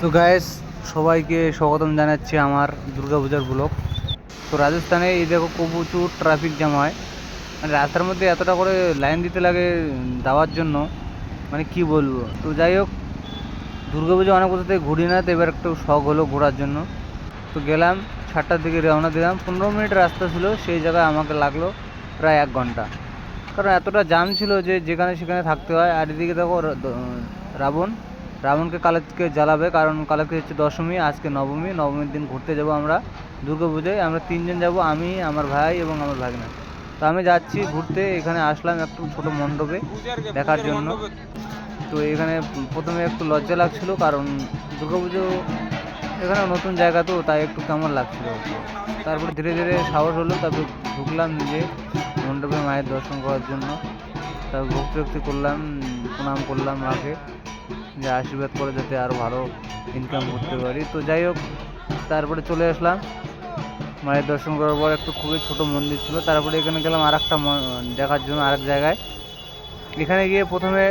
তো গায়েস সবাইকে স্বাগতম জানাচ্ছি আমার দুর্গাপূজার ব্লগ তো রাজস্থানে এই দেখো খুব প্রচুর ট্রাফিক জ্যাম হয়। মানে রাস্তার মধ্যে এতটা করে লাইন দিতে লাগে যাওয়ার জন্য মানে কি বলব? তো যাই হোক, দুর্গাপুজো অনেক বছর থেকে ঘুরি না, তো এবার একটু শখ হলো ঘোরার জন্য। তো গেলাম সাতটার দিকে রওনা দিলাম। পনেরো মিনিট রাস্তা ছিল, সেই জায়গায় আমাকে লাগল প্রায় এক ঘণ্টা। কারণ এতটা জাম ছিল যে যেখানে সেখানে থাকতে হয়। আর এদিকে দেখো রাবণ রাবণকে কালকে জ্বালাবে কারণ কালকে হচ্ছে দশমী আজকে নবমী নবমীর দিন ঘুরতে যাব আমরা দুর্গা পুজোয়। আমরা তিনজন যাব আমি আমার ভাই এবং আমার ভাগনা। তো আমি যাচ্ছি ঘুরতে এখানে আসলাম একটু ছোট মণ্ডপে দেখার জন্য। তো এখানে প্রথমে একটু লজ্জা লাগছিল কারণ দুর্গাপুজো এখানে নতুন জায়গা তো তাই একটু কেমন লাগছিল। তারপর ধীরে ধীরে সাহস হলো তারপর ঢুকলাম নিজে মণ্ডপে মায়ের দর্শন করার জন্য। তারপর ভক্তি ভক্তি করলাম প্রণাম করলাম মাকে। যে আশীর্বাদ করে যাতে আরও ভালো ইনকাম করতে পারি। তো যাই হোক, তারপরে চলে আসলাম। মায়ের দর্শন করার পর একটু খুবই ছোট মন্দির ছিল। তারপরে এখানে গেলাম আর একটা দেখার জন্য আরেক জায়গায়। এখানে গিয়ে প্রথমে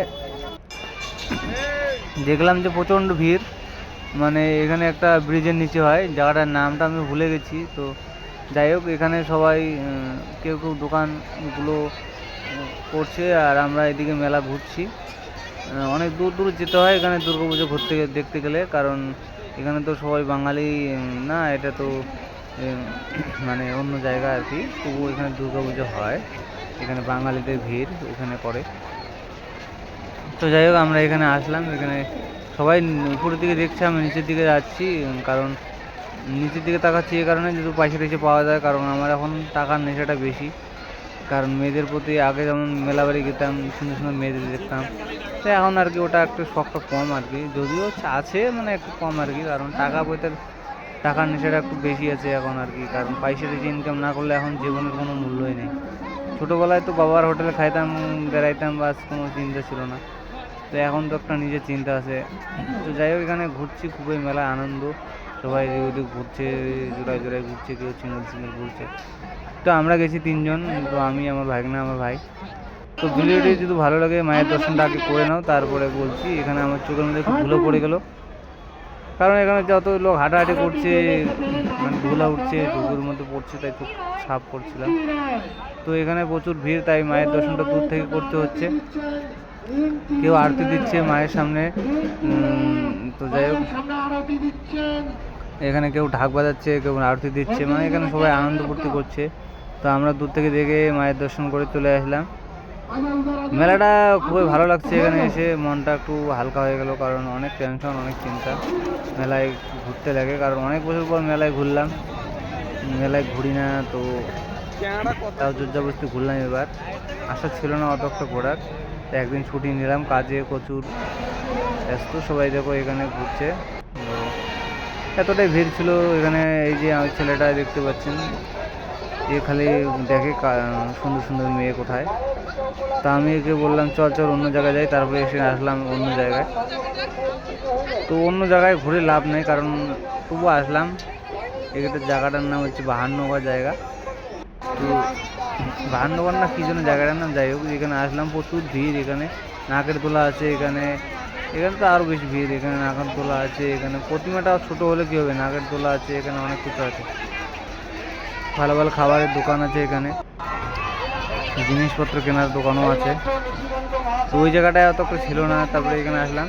দেখলাম যে প্রচণ্ড ভিড়। মানে এখানে একটা ব্রিজের নিচে হয়, জায়গাটার নামটা আমি ভুলে গেছি। তো যাই হোক, এখানে সবাই কেউ কেউ দোকানগুলো করছে আর আমরা এদিকে মেলা ঘুরছি। অনেক দূর দূর যেতে হয় এখানে দুর্গাপুজো ঘুরতে দেখতে গেলে। কারণ এখানে তো সবাই বাঙালি না, এটা তো মানে অন্য জায়গা আর কি। তবুও এখানে দুর্গাপুজো হয়। এখানে বাঙালিদের ভিড় এখানে করে তো যাই হোক, আমরা এখানে আসলাম। এখানে সবাই উপরের দিকে দেখছে আমি নিচের দিকে যাচ্ছি। কারণ নিচের দিকে তাকাচ্ছি এই কারণে যদি পয়সা টয়সা পাওয়া যায়। কারণ আমার এখন টাকার নেশাটা বেশি। কারণ মেয়েদের প্রতি আগে যেমন মেলা বাড়ি যেতাম সুন্দর সুন্দর মেয়েদের দেখতাম, তো এখন আর কি ওটা একটু শখটা কম আর কি। যদিও আছে মানে একটু কম আর কি, কারণ টাকা পয়সার টাকার নেশাটা একটু বেশি আছে এখন আর কি, কারণ পয়সা টয়সা ইনকাম না করলে এখন জীবনের কোনো মূল্যই নেই। ছোটোবেলায় তো বাবার হোটেলে খাইতাম, বেড়াইতাম, বাস কোনো চিন্তা ছিল না। তো এখন তো একটা নিজের চিন্তা আছে। তো যাই হোক, এখানে ঘুরছি, খুবই মেলা আনন্দ। সবাই এদিক ওদিক ঘুরছে, জোড়ায় জোড়ায় ঘুরছে, কেউ সিঙ্গেল সিঙ্গেল ঘুরছে। তো আমরা গেছি তিনজন, তো আমি, আমার ভাগনা, আমার ভাই। তো ভিডিওটি যদি ভালো লাগে, মায়ের দর্শনটা আগে করে নাও, তারপরে বলছি, এখানে আমার চোখের মধ্যে একটু ধুলো পড়ে গেল। কারণ এখানে যত লোক হাঁটাহাঁটি করছে মানে ধুলা উঠছে চোখের মধ্যে পড়ছে, তাই খুব সাফ করছিলাম তো এখানে প্রচুর ভিড়, তাই মায়ের দর্শনটা দূর থেকে করতে হচ্ছে। কেউ আরতি দিচ্ছে মায়ের সামনে। তো যাই হোক। এখানে কেউ ঢাক বাজাচ্ছে, কেউ আরতি দিচ্ছে মানে এখানে সবাই আনন্দ ফুর্তি করছে। তো আমরা দূর থেকে দেখে মায়ের দর্শন করে চলে আসলাম। মেলাটা খুবই ভালো লাগছে এখানে এসে, মনটা একটু হালকা হয়ে গেল, কারণ অনেক টেনশন অনেক চিন্তা। মেলায় ঘুরতে লাগে, কারণ অনেক বছর পর মেলায় ঘুরলাম। মেলায় ঘুরি না, তো তাও জোরজাবস্তি ঘুরলাম এবার। আশা ছিল না অত একটা ঘোরার। একদিন ছুটি নিলাম, কাজে প্রচুর ব্যস্ত, সবাই দেখো এখানে ঘুরছে। এতটাই ভিড় ছিল, এখানে এই যে আমার ছেলেটা দেখতে পাচ্ছেন, এ খালি দেখে সুন্দর সুন্দর মেয়ে কোথায়। তা আমি একে বললাম, চল চল, অন্য জায়গায় যাই। তারপরে এসে আসলাম অন্য জায়গায়। তো অন্য জায়গায় ঘুরে লাভ নেই, কারণ তবু আসলাম। এখানে জায়গাটার নাম হচ্ছে বাহান্নগর জায়গা। তো বাহান্নগর না কী জন্য জায়গাটার নাম, যাই হোক, এখানে আসলাম প্রচুর ভিড় এখানে। নাকের তোলা আছে এখানে। এখানে তো আরও বেশি ভিড়, এখানে নাকের তোলা আছে, এখানে প্রতিমাটা ছোট হলে কী হবে? নাকের তোলা আছে, এখানে অনেক কিছু আছে। ভালো ভালো খাবারের দোকান আছে এখানে। জিনিসপত্র কেনার দোকানও আছে। তো ওই জায়গাটায় অত একটা ছিল না, তারপরে এখানে আসলাম।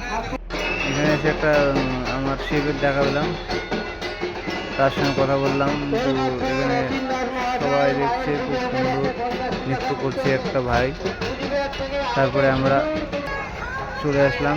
এখানে এসে একটা আমার শেফের দেখা পেলাম তার সঙ্গে কথা বললাম। তো এখানে সবাই দেখছে, খুব সুন্দর নৃত্য করছে একটা ভাই। তারপরে আমরা চলে আসলাম।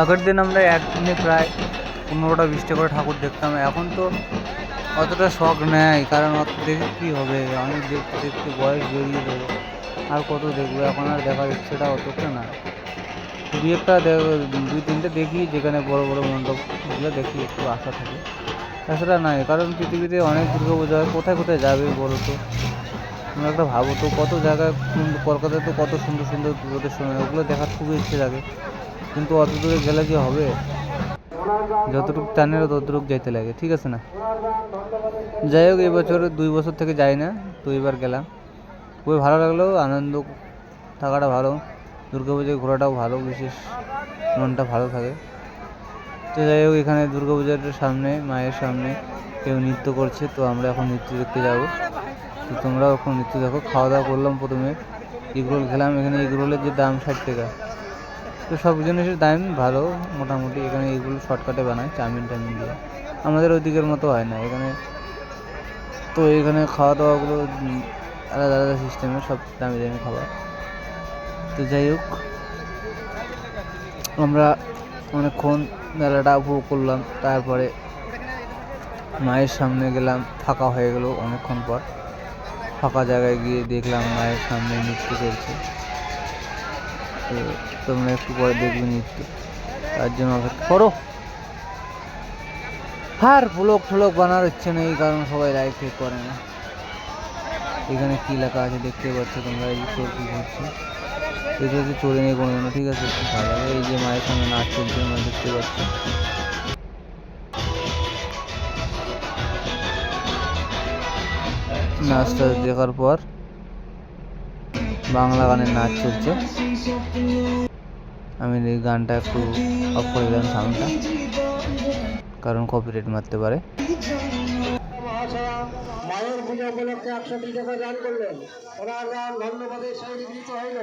আগের দিন আমরা একদিনে প্রায় পনেরোটা, বিশটা করে ঠাকুর দেখতাম। এখন তো অতটা শখ নেই, কারণ অত দেখে কী হবে? আমি দেখতে দেখতে বয়স বেরিয়ে দেবো আর কত দেখব? এখন আর দেখার ইচ্ছেটা অতটা না। দুই একটা দুই তিনটে দেখি, যেখানে বড় বড় মণ্ডপ ওগুলো দেখি, একটু আশা থাকে। তাছাড়া নাই, কারণ পৃথিবীতে অনেক দুর্গা পূজা হয়। কোথায় কোথায় যাবে বলো তো? তুমি একটা ভাবো তো, কত জায়গায় কলকাতায় তো কত সুন্দর সুন্দর প্রদর্শন হয়। ওগুলো দেখার খুবই ইচ্ছে লাগে। কিন্তু অত দূরে গেলে কি হবে? যতটুকু টানে ততটুকু যাইতে লাগে, ঠিক আছে না? যাই হোক এবছর দুই বছর থেকে যাই না, তো এবার গেলাম। খুবই ভালো লাগল, আনন্দ থাকাটা ভালো, দুর্গা পুজোয় ঘোরাটাও ভালো, বিশেষ মনটা ভালো থাকে। তো যাই হোক, এখানে দুর্গা পুজোর সামনে, মায়ের সামনে কেউ নৃত্য করছে, তো আমরা এখন নৃত্য দেখতে যাব। তো তোমরাও এখন নৃত্য দেখো, খাওয়া দাওয়া করলাম প্রথমে। এগরোল খেলাম, এখানে এগরোলের যে দাম ষাট টাকা। তো সব জিনিসের দাম ভালো, মোটামুটি। এখানে এগুলো শর্টকাটে বানায়, চাউমিন টাউমিন দিয়ে। আমাদের ওইদিকের মতো হয় না। এখানে তো এখানে খাওয়া দাওয়াগুলো আলাদা আলাদা সিস্টেমে সব দামি দামি খাবার। তো যাই হোক, আমরা অনেকক্ষণ মেলাটা উপভোগ করলাম। তারপরে মায়ের সামনে গেলাম, ফাঁকা হয়ে গেল অনেকক্ষণ পর। ফাঁকা জায়গায় গিয়ে দেখলাম মায়ের সামনে নৃত্য চলছে। তো তোমরা একটু পরে দেখবে নৃত্য তার জন্য অপেক্ষা করো। আর ব্লগ ফ্লগ বানার ইচ্ছে এই কারণ সবাই লাইক ঠিক করে না। এখানে কী লেখা আছে দেখতে পাচ্ছ তোমরা, এই যে চলতি ঘুরছে এটা হচ্ছে চলে নেই কোনো জন্য ঠিক আছে? ভালো এই যে মায়ের সামনে নাচ চলছে, তোমরা দেখতে পাচ্ছ। নাচটা দেখার পর বাংলা গানের নাচ চলছে। আমি এই গানটা একটু অফ করে দিলাম সাউন্ডটা কারণ কপিরাইট মারতে পারে। মায়ের পূজা উপলক্ষে একশো টাকা দান করলেন। ওনার ধন্যবাদের গৃহীত হইল।